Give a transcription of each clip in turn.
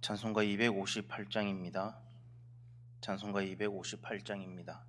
찬송가 258장입니다. 찬송가 258장입니다.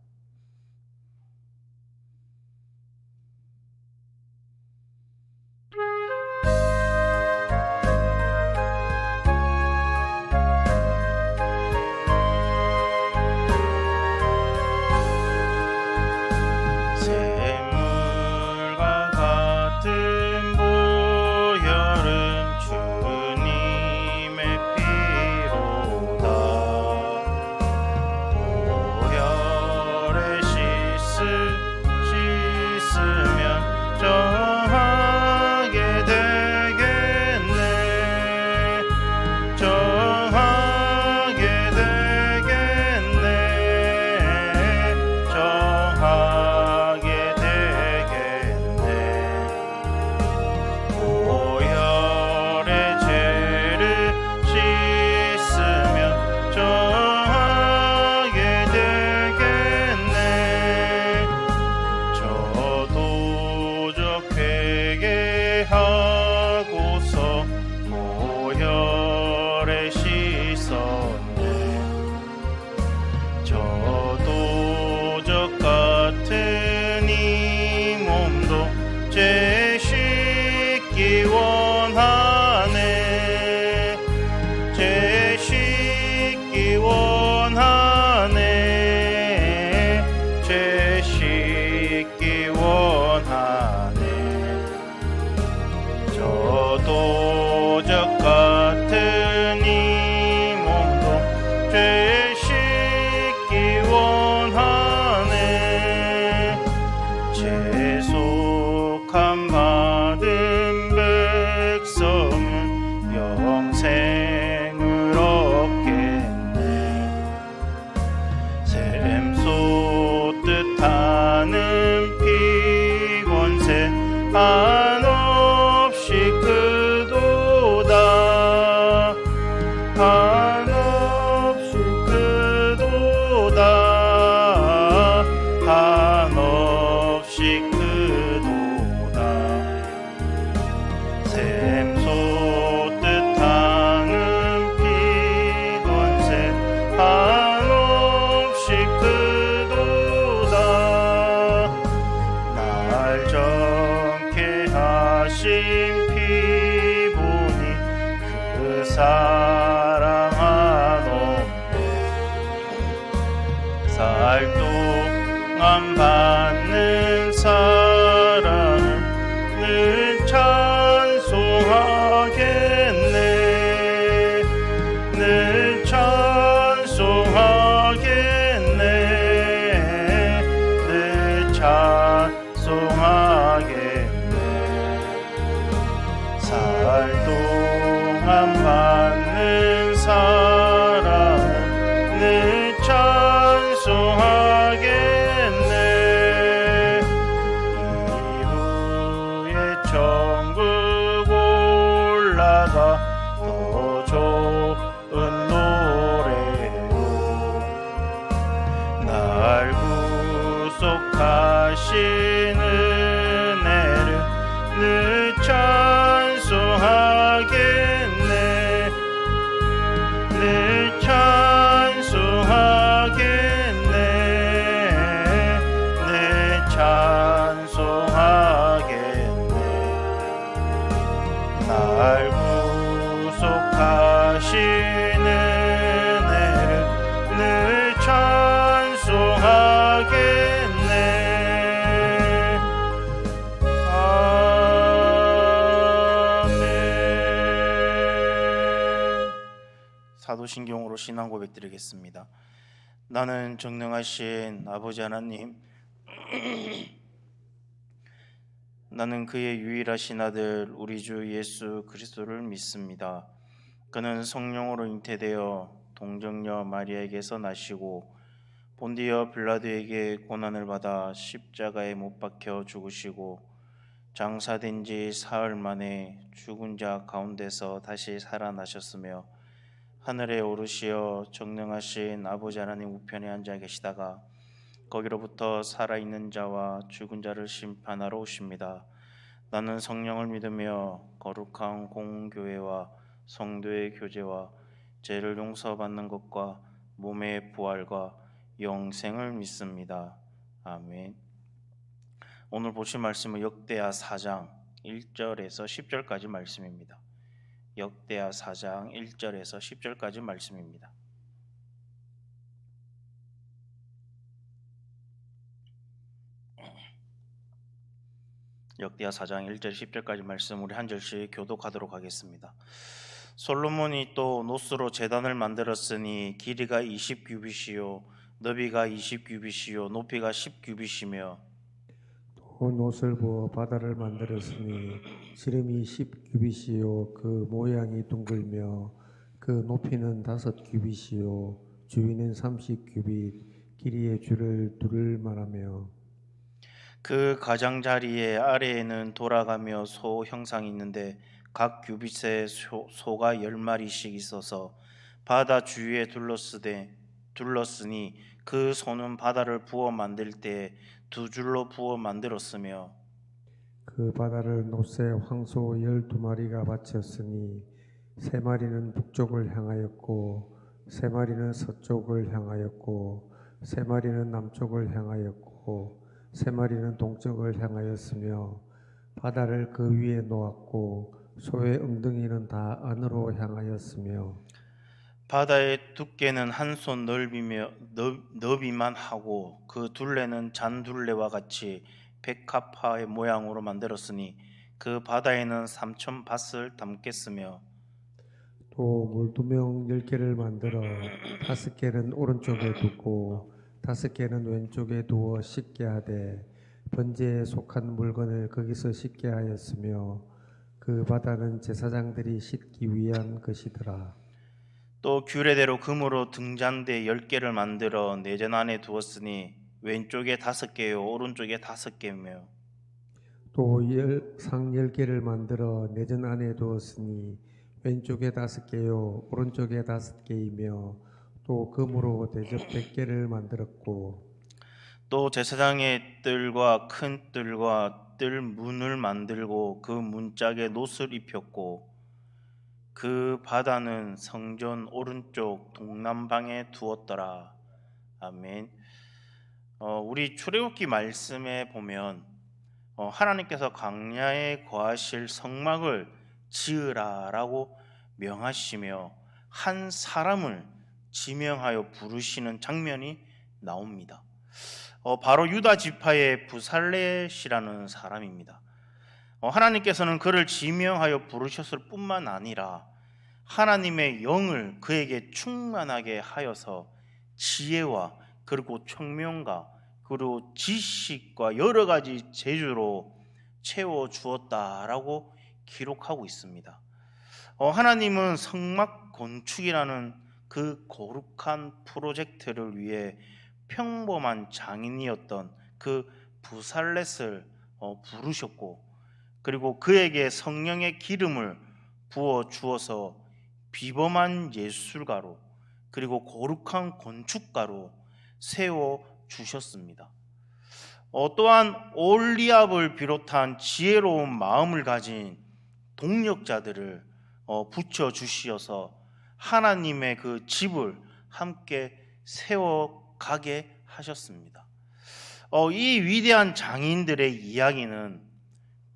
찬송하겠네. 늘 사도신경으로 신앙 고백드리겠습니다. 나는 정능하신 아버지 하나님 나는 그의 유일하신 아들 우리 주 예수 그리스도를 믿습니다. 그는 성령으로 잉태되어 동정녀 마리아에게서 나시고 본디어 빌라도에게 고난을 받아 십자가에 못 박혀 죽으시고 장사된 지 사흘 만에 죽은 자 가운데서 다시 살아나셨으며 하늘에 오르시어 정능하신 아버지 하나님 우편에 앉아 계시다가 거기로부터 살아있는 자와 죽은 자를 심판하러 오십니다. 나는 성령을 믿으며 거룩한 공교회와 성도의 교제와 죄를 용서받는 것과 몸의 부활과 영생을 믿습니다. 아멘. 오늘 보실 말씀은 역대하 4장 1절에서 10절까지 말씀입니다. 역대하 4장 1절에서 10절까지 말씀입니다. 역대하 4장 1절 10절까지 말씀 우리 한 절씩 교독하도록 하겠습니다. 솔로몬이 또 노스로 제단을 만들었으니 길이가 20규빗이요 너비가 20규빗이요 높이가 10규빗이며 또 노을 부어 바다를 만들었으니 지름이 10규빗이요. 그 모양이 둥글며 그 높이는 다섯 규빗이요. 주위는 30규빗 길이의 줄을 두를 말하며. 그 가장자리의 아래에는 돌아가며 소 형상이 있는데 각 규빗에 소, 소가 열 마리씩 있어서 바다 주위에 둘러쓰되 둘렀으니 그 소는 바다를 부어 만들 때 두 줄로 부어 만들었으며 그 바다를 노새 황소 열두 마리가 바쳤으니 세 마리는 북쪽을 향하였고 세 마리는 서쪽을 향하였고 세 마리는 남쪽을 향하였고 세 마리는 동쪽을 향하였으며 바다를 그 위에 놓았고 소의 엉덩이는 다 안으로 향하였으며 바다의 두께는 한 손 넓이며 넓, 너비만 하고 그 둘레는 잔둘레와 같이 백합화의 모양으로 만들었으니 그 바다에는 삼천 밭을 담겠으며 또 물두명 열 개를 만들어 다섯 개는 오른쪽에 두고 다섯 개는 왼쪽에 두어 씻게 하되 번제에 속한 물건을 거기서 씻게 하였으며 그 바다는 제사장들이 씻기 위한 것이더라. 또 규례대로 금으로 등잔대 열 개를 만들어 내전 안에 두었으니 왼쪽에 다섯 개요 오른쪽에 다섯 개며. 또상 열 개를 만들어 내전 안에 두었으니 왼쪽에 다섯 개요 오른쪽에 다섯 개이며 또 금으로 대접 백 개를 만들었고. 또 제사장의 뜰과 큰 뜰과 뜰 문을 만들고 그 문짝에 놋을 입혔고 그 바다는 성전 오른쪽 동남방에 두었더라. 아멘. 어, 우리 출애굽기 말씀에 보면 어, 하나님께서 광야에 거하실 성막을 지으라라고 명하시며 한 사람을 지명하여 부르시는 장면이 나옵니다. 어, 바로 유다 지파의 부살렛이라는 사람입니다. 어, 하나님께서는 그를 지명하여 부르셨을 뿐만 아니라 하나님의 영을 그에게 충만하게 하여서 지혜와 그리고 청명과 그리고 지식과 여러 가지 재주로 채워 주었다라고 기록하고 있습니다. 어, 하나님은 성막 건축이라는 그 거룩한 프로젝트를 위해 평범한 장인이었던 그 부살렛을 어, 부르셨고 그리고 그에게 성령의 기름을 부어 주어서 비범한 예술가로 그리고 거룩한 건축가로 세워 주셨습니다. 어, 또한 올리압을 비롯한 지혜로운 마음을 가진 동력자들을 어, 붙여 주시어서 하나님의 그 집을 함께 세워 가게 하셨습니다. 어, 이 위대한 장인들의 이야기는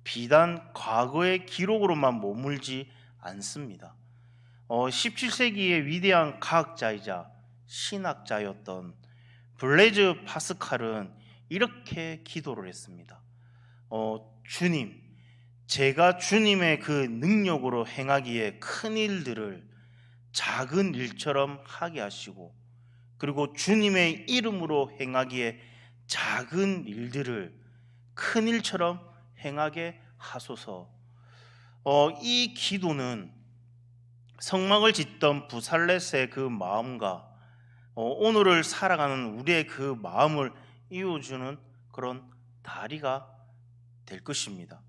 비단 과거의 기록으로만 머물지 않습니다. 어, 17세기의 위대한 과학자이자 신학자였던 블레즈 파스칼은 이렇게 기도를 했습니다. 어, 주님, 제가 주님의 그 능력으로 행하기에 큰 일들을 작은 일처럼 하게 하시고, 그리고 주님의 이름으로 행하기에 작은 일들을 큰 일처럼 행하게 하소서. 어, 이 기도는 성막을 짓던 부살렛의 그 마음과 어, 오늘을 살아가는 우리의 그 마음을 이어주는 그런 다리가 될 것입니다.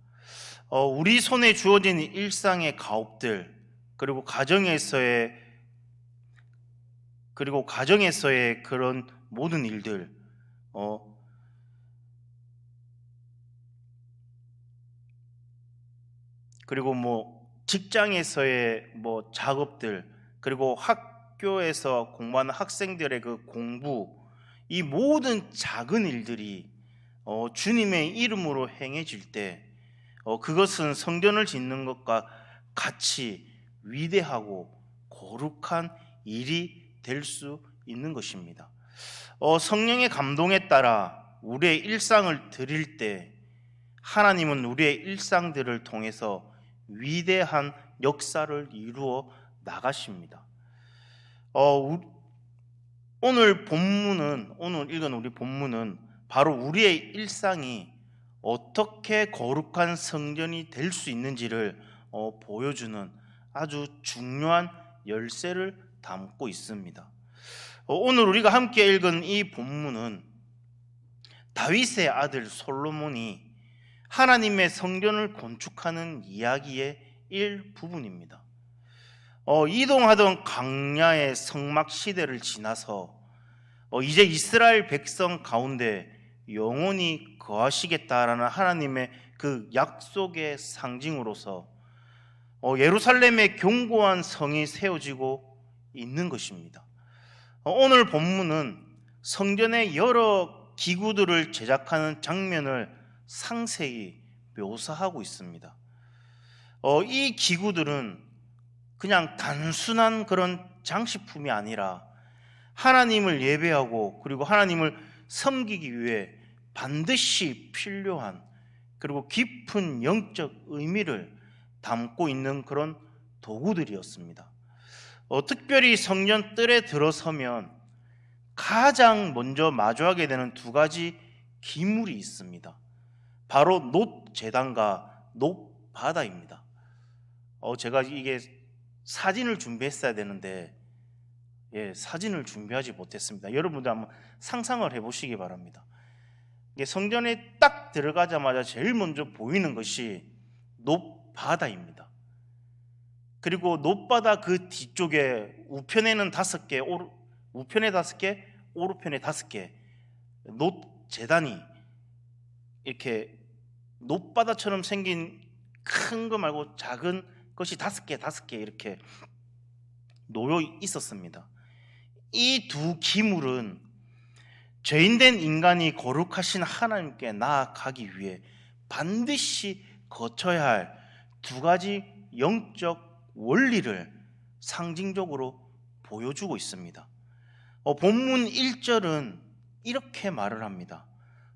어, 우리 손에 주어진 일상의 가업들 그리고 가정에서의 그리고 가정에서의 그런 모든 일들 어, 그리고 뭐 직장에서의 뭐 작업들 그리고 학교에서 공부하는 학생들의 그 공부 이 모든 작은 일들이 어, 주님의 이름으로 행해질 때 어, 그것은 성전을 짓는 것과 같이 위대하고 거룩한 일이 될 수 있는 것입니다. 어, 성령의 감동에 따라 우리의 일상을 드릴 때 하나님은 우리의 일상들을 통해서 위대한 역사를 이루어 나가십니다. 어, 우- 오늘 본문은 오늘 읽은 우리 본문은 바로 우리의 일상이 어떻게 거룩한 성전이 될 수 있는지를 어, 보여주는 아주 중요한 열쇠를 담고 있습니다. 어, 오늘 우리가 함께 읽은 이 본문은 다윗의 아들 솔로몬이 하나님의 성전을 건축하는 이야기의 일부분입니다. 어, 이동하던 강야의 성막 시대를 지나서 어, 이제 이스라엘 백성 가운데 영원히 거하시겠다라는 하나님의 그 약속의 상징으로서 어, 예루살렘의 견고한 성이 세워지고 있는 것입니다. 어, 오늘 본문은 성전의 여러 기구들을 제작하는 장면을 상세히 묘사하고 있습니다. 어, 이 기구들은 그냥 단순한 그런 장식품이 아니라 하나님을 예배하고 그리고 하나님을 섬기기 위해 반드시 필요한 그리고 깊은 영적 의미를 담고 있는 그런 도구들이었습니다. 어, 특별히 성전 뜰에 들어서면 가장 먼저 마주하게 되는 두 가지 기물이 있습니다. 바로 노 재단과 노 바다입니다. 어, 제가 이게 사진을 준비했어야 되는데 예, 사진을 준비하지 못했습니다. 여러분들 한번 상상을 해 보시기 바랍니다. 이게 성전에 딱 들어가자마자 제일 먼저 보이는 것이 높바다입니다. 그리고 높바다 그 뒤쪽에 우편에는 다섯 개, 오르, 우편에 다섯 개, 오른편에 다섯 개, 높 재단이 이렇게 높바다처럼 생긴 큰 거 말고 작은 것이 다섯 개, 다섯 개 이렇게 놓여 있었습니다. 이 두 기물은 죄인된 인간이 거룩하신 하나님께 나아가기 위해 반드시 거쳐야 할 두 가지 영적 원리를 상징적으로 보여주고 있습니다. 어, 본문 1절은 이렇게 말을 합니다.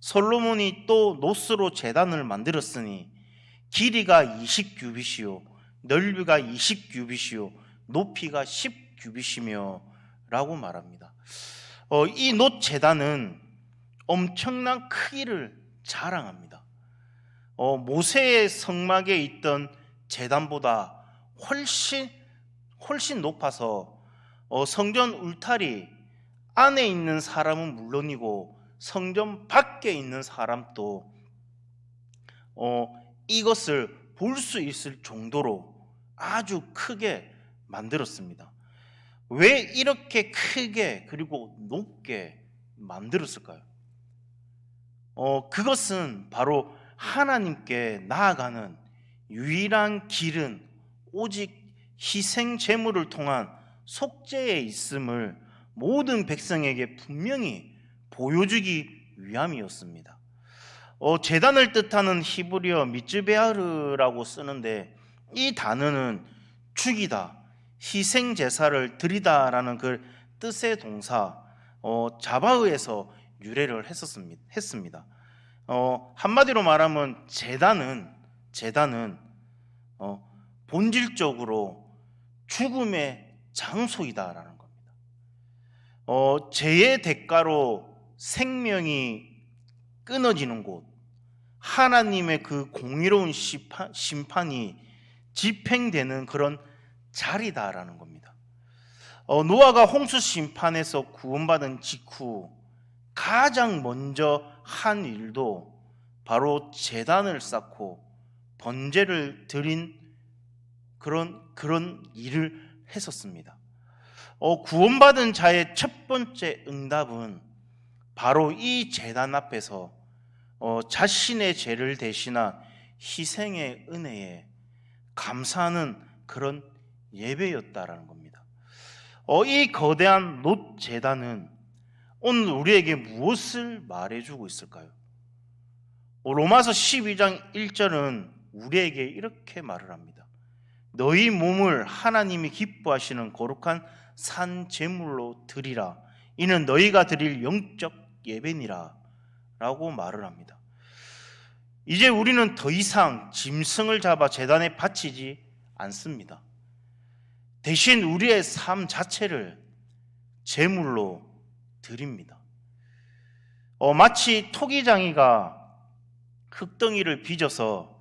솔로몬이 또 노스로 재단을 만들었으니 길이가 20규빗이요 넓이가 20규빗이요 높이가 10규빗이며 라고 말합니다. 어, 이노 재단은 엄청난 크기를 자랑합니다. 어, 모세의 성막에 있던 재단보다 훨씬 훨씬 높아서 어, 성전 울타리 안에 있는 사람은 물론이고 성전 밖에 있는 사람도 어, 이것을 볼 수 있을 정도로 아주 크게 만들었습니다. 왜 이렇게 크게 그리고 높게 만들었을까요? 어, 그것은 바로 하나님께 나아가는 유일한 길은 오직 희생 제물을 통한 속죄에 있음을 모든 백성에게 분명히 보여주기 위함이었습니다. 어, 재단을 뜻하는 히브리어 미츠베아르라고 쓰는데 이 단어는 죽이다, 희생 제사를 드리다라는 그 뜻의 동사 어, 자바흐에서 유래를 했었습니다. 했습니다. 어, 한마디로 말하면 재단은 재단은 어, 본질적으로 죽음의 장소이다라는 겁니다. 어, 죄의 대가로 생명이 끊어지는 곳, 하나님의 그 공의로운 심판, 심판이 집행되는 그런 자리다라는 겁니다. 어, 노아가 홍수 심판에서 구원받은 직후 가장 먼저 한 일도 바로 재단을 쌓고 번제를 드린 그런 그런 일을 했었습니다. 어, 구원받은 자의 첫 번째 응답은 바로 이 재단 앞에서 어, 자신의 죄를 대신한 희생의 은혜에 감사하는 그런 예배였다라는 겁니다. 어, 이 거대한 놋 재단은 오늘 우리에게 무엇을 말해주고 있을까요? 어, 로마서 12장 1절은 우리에게 이렇게 말을 합니다. 너희 몸을 하나님이 기뻐하시는 거룩한 산 제물로 드리라. 이는 너희가 드릴 영적 예배니라. 라고 말을 합니다. 이제 우리는 더 이상 짐승을 잡아 재단에 바치지 않습니다. 대신 우리의 삶 자체를 제물로 드립니다. 어, 마치 토기장이가 흙덩이를 빚어서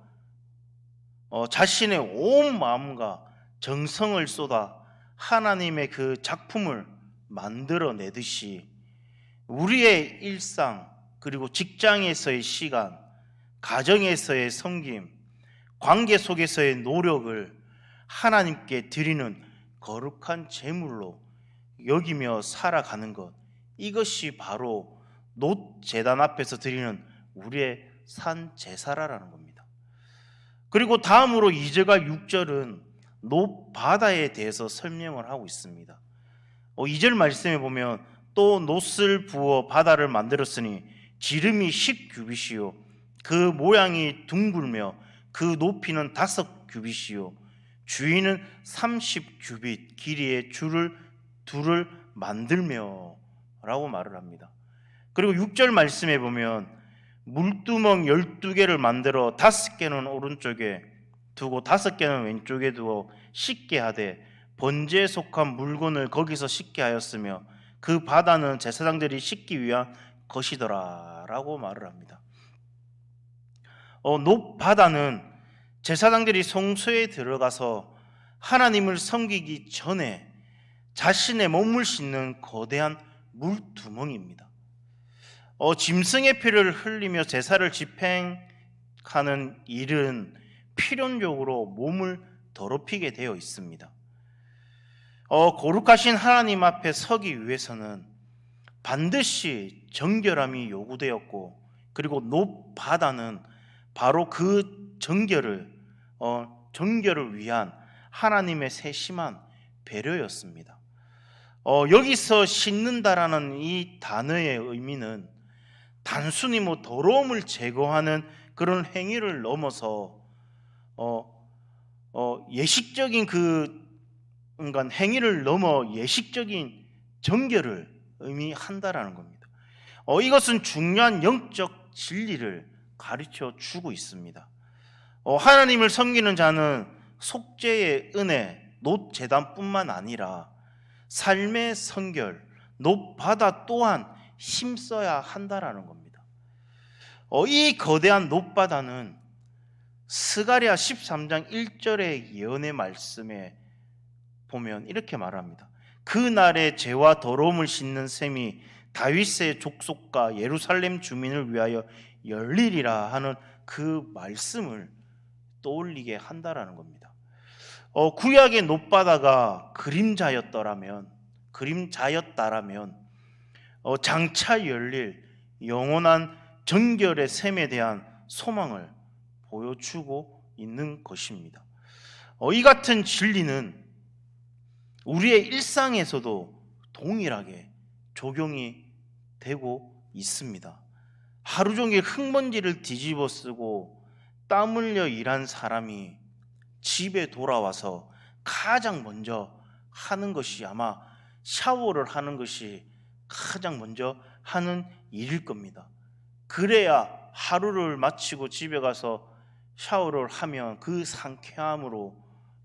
어, 자신의 온 마음과 정성을 쏟아 하나님의 그 작품을 만들어내듯이 우리의 일상 그리고 직장에서의 시간, 가정에서의 섬김, 관계 속에서의 노력을 하나님께 드리는 거룩한 제물로 여기며 살아가는 것 이것이 바로 노 재단 앞에서 드리는 우리의 산 제사라라는 겁니다. 그리고 다음으로 2절과 6절은 노 바다에 대해서 설명을 하고 있습니다. 어, 2절 말씀에 보면 또 노을 부어 바다를 만들었으니 지름이 10규빗이요 그 모양이 둥글며 그 높이는 다섯 규빗이요 주위는 30규빗 길이의 줄을 둘을 만들며 라고 말을 합니다. 그리고 6절 말씀에 보면 물두멍 12개를 만들어 다섯 개는 오른쪽에 두고 다섯 개는 왼쪽에 두어 씻게 하되 번제에 속한 물건을 거기서 씻게 하였으며 그 바다는 제사장들이 씻기 위한 것이더라라고 말을 합니다. 어, 높 바다는 제사장들이 성소에 들어가서 하나님을 섬기기 전에 자신의 몸을 씻는 거대한 물두멍입니다. 어, 짐승의 피를 흘리며 제사를 집행하는 일은 필연적으로 몸을 더럽히게 되어 있습니다. 어, 거룩하신 하나님 앞에 서기 위해서는 반드시 정결함이 요구되었고 그리고 높 바다는 바로 그 정결을 어, 정결을 위한 하나님의 세심한 배려였습니다. 어, 여기서 씻는다라는 이 단어의 의미는 단순히 뭐 더러움을 제거하는 그런 행위를 넘어서 어, 어, 예식적인 그 그러니까 행위를 넘어 예식적인 정결을 의미한다라는 겁니다. 어, 이것은 중요한 영적 진리를 가르쳐 주고 있습니다. 어, 하나님을 섬기는 자는 속죄의 은혜, 노 재단뿐만 아니라 삶의 성결, 노 바다 또한 힘써야 한다라는 겁니다. 어, 이 거대한 노 바다는 스가랴 13장 1절의 예언의 말씀에 보면 이렇게 말합니다. 그 날에 죄와 더러움을 씻는 셈이 다윗의 족속과 예루살렘 주민을 위하여 열리리라 하는 그 말씀을 떠올리게 한다라는 겁니다. 어, 구약의 높바다가 그림자였더라면 그림자였다라면 어, 장차 열릴 영원한 정결의 셈에 대한 소망을 보여주고 있는 것입니다. 어, 이 같은 진리는 우리의 일상에서도 동일하게 적용이 되고 있습니다. 하루 종일 흙먼지를 뒤집어 쓰고 땀 흘려 일한 사람이 집에 돌아와서 가장 먼저 하는 것이 아마 샤워를 하는 것이 가장 먼저 하는 일일 겁니다. 그래야 하루를 마치고 집에 가서 샤워를 하면 그 상쾌함으로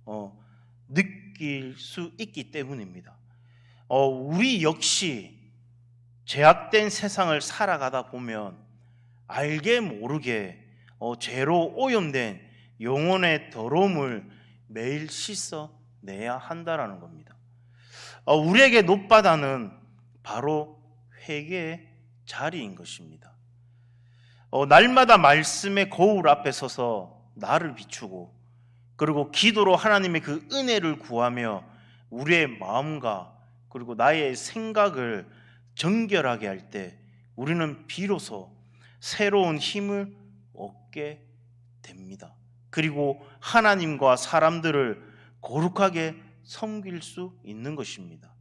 어, 느 낄 수 있기 때문입니다. 어, 우리 역시 죄악된 세상을 살아가다 보면 알게 모르게 어, 죄로 오염된 영혼의 더러움을 매일 씻어 내야 한다라는 겁니다. 어, 우리에게 높바다는 바로 회개의 자리인 것입니다. 어, 날마다 말씀의 거울 앞에 서서 나를 비추고 그리고 기도로 하나님의 그 은혜를 구하며 우리의 마음과 그리고 나의 생각을 정결하게 할 때 우리는 비로소 새로운 힘을 얻게 됩니다. 그리고 하나님과 사람들을 거룩하게 섬길 수 있는 것입니다.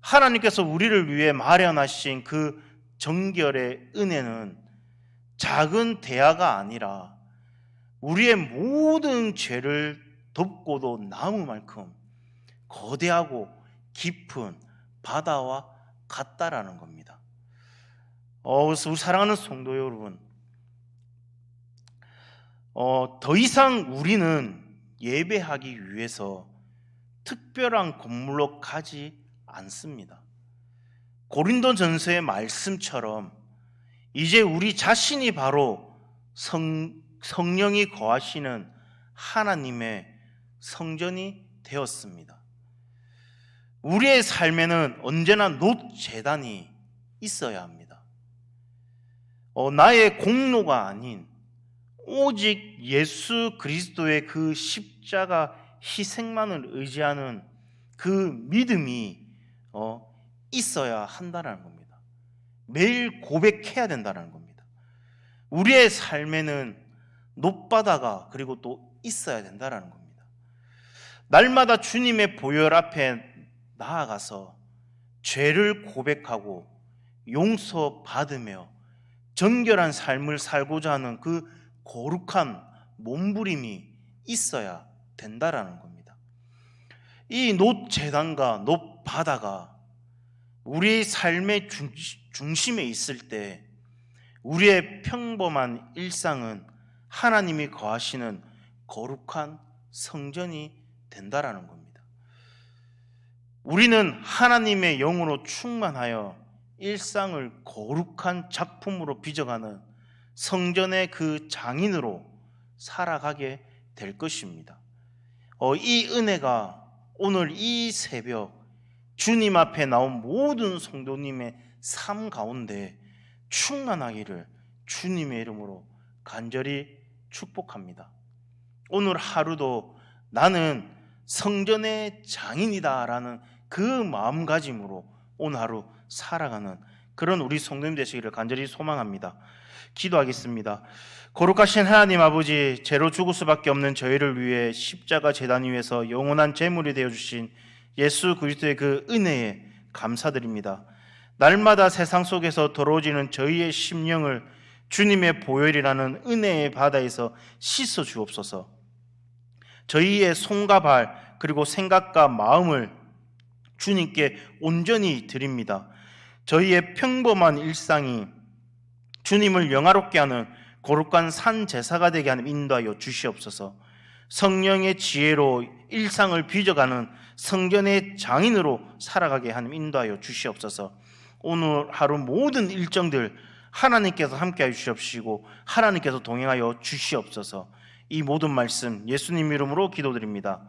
하나님께서 우리를 위해 마련하신 그 정결의 은혜는 작은 대야가 아니라 우리의 모든 죄를 덮고도 남을 만큼 거대하고 깊은 바다와 같다라는 겁니다. 어, 우리 사랑하는 성도 여러분, 어, 더 이상 우리는 예배하기 위해서 특별한 건물로 가지 않습니다. 고린도 전서의 말씀처럼 이제 우리 자신이 바로 성, 성령이 거하시는 하나님의 성전이 되었습니다. 우리의 삶에는 언제나 노 재단이 있어야 합니다. 어, 나의 공로가 아닌 오직 예수 그리스도의 그 십자가 희생만을 의지하는 그 믿음이 어, 있어야 한다는 겁니다. 매일 고백해야 된다는 겁니다. 우리의 삶에는 높바다가 그리고 또 있어야 된다는 겁니다. 날마다 주님의 보혈 앞에 나아가서 죄를 고백하고 용서받으며 정결한 삶을 살고자 하는 그 거룩한 몸부림이 있어야 된다라는 겁니다. 이 노재단과 노바다가 우리 삶의 중- 중심에 있을 때 우리의 평범한 일상은 하나님이 거하시는 거룩한 성전이 된다라는 겁니다. 우리는 하나님의 영으로 충만하여 일상을 거룩한 작품으로 빚어가는 성전의 그 장인으로 살아가게 될 것입니다. 어, 이 은혜가 오늘 이 새벽 주님 앞에 나온 모든 성도님의 삶 가운데 충만하기를 주님의 이름으로 간절히 축복합니다. 오늘 하루도 나는 성전의 장인이다라는 그 마음가짐으로 오늘 하루 살아가는 그런 우리 성도님 되시기를 간절히 소망합니다. 기도하겠습니다. 거룩하신 하나님 아버지, 죄로 죽을 수밖에 없는 저희를 위해 십자가 재단 위에서 영원한 제물이 되어 주신 예수 그리스도의 그 은혜에 감사드립니다. 날마다 세상 속에서 더러워지는 저희의 심령을 주님의 보혈이라는 은혜의 바다에서 씻어 주옵소서. 저희의 손과 발 그리고 생각과 마음을 주님께 온전히 드립니다. 저희의 평범한 일상이 주님을 영화롭게 하는 거룩한 산 제사가 되게 하는 인도하여 주시옵소서. 성령의 지혜로 일상을 빚어가는 성전의 장인으로 살아가게 하는 인도하여 주시옵소서. 오늘 하루 모든 일정들 하나님께서 함께하여 주시옵시고 하나님께서 동행하여 주시옵소서. 이 모든 말씀 예수님 이름으로 기도드립니다.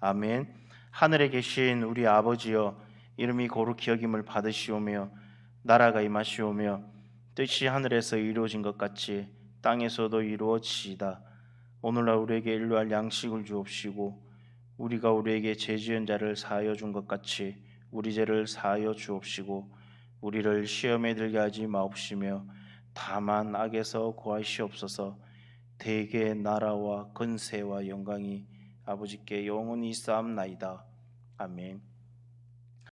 아멘. 하늘에 계신 우리 아버지여 이름이 거룩히 여김을 받으시오며 나라가 임하시오며 뜻이 하늘에서 이루어진 것 같이 땅에서도 이루어지이다. 오늘날 우리에게 일로할 양식을 주옵시고 우리가 우리에게 죄 지은 자를 사하여 준 것 같이 우리 죄를 사하여 주옵시고 우리를 시험에 들게 하지 마옵시며 다만 악에서 구하시옵소서 대개 나라와 건세와 영광이 아버지께 영원히 쌓옵나이다. 아멘.